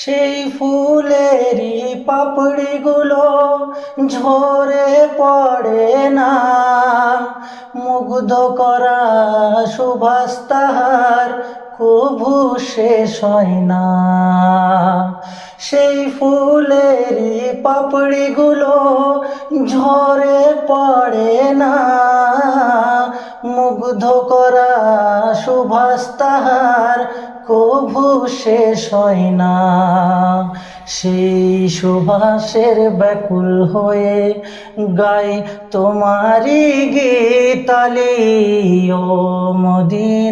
সেই ফুলেরই পাপড়িগুলো ঝরে পড়ে না মুগ্ধ করা সুভাষ তাহার কভু শেষ হয় না। সেই ফুলেরই পাপড়িগুলো ঝরে পড়ে না। মুগ্ধ করা সুভাষ তাহার কভু শেষ হয় না। সেই সুভাষের ব্যাকুল হয়ে গাই তোমারি গীতালি ও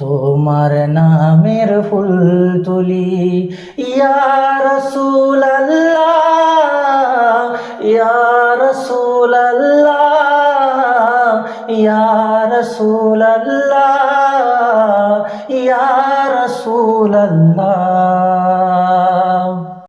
তোমার নামের ফুল তুলি। ইয়া রসুল আল্লাহ ইয়া রসুল আল্লাহ ইয়া রসুল আল্লাহ ইয়া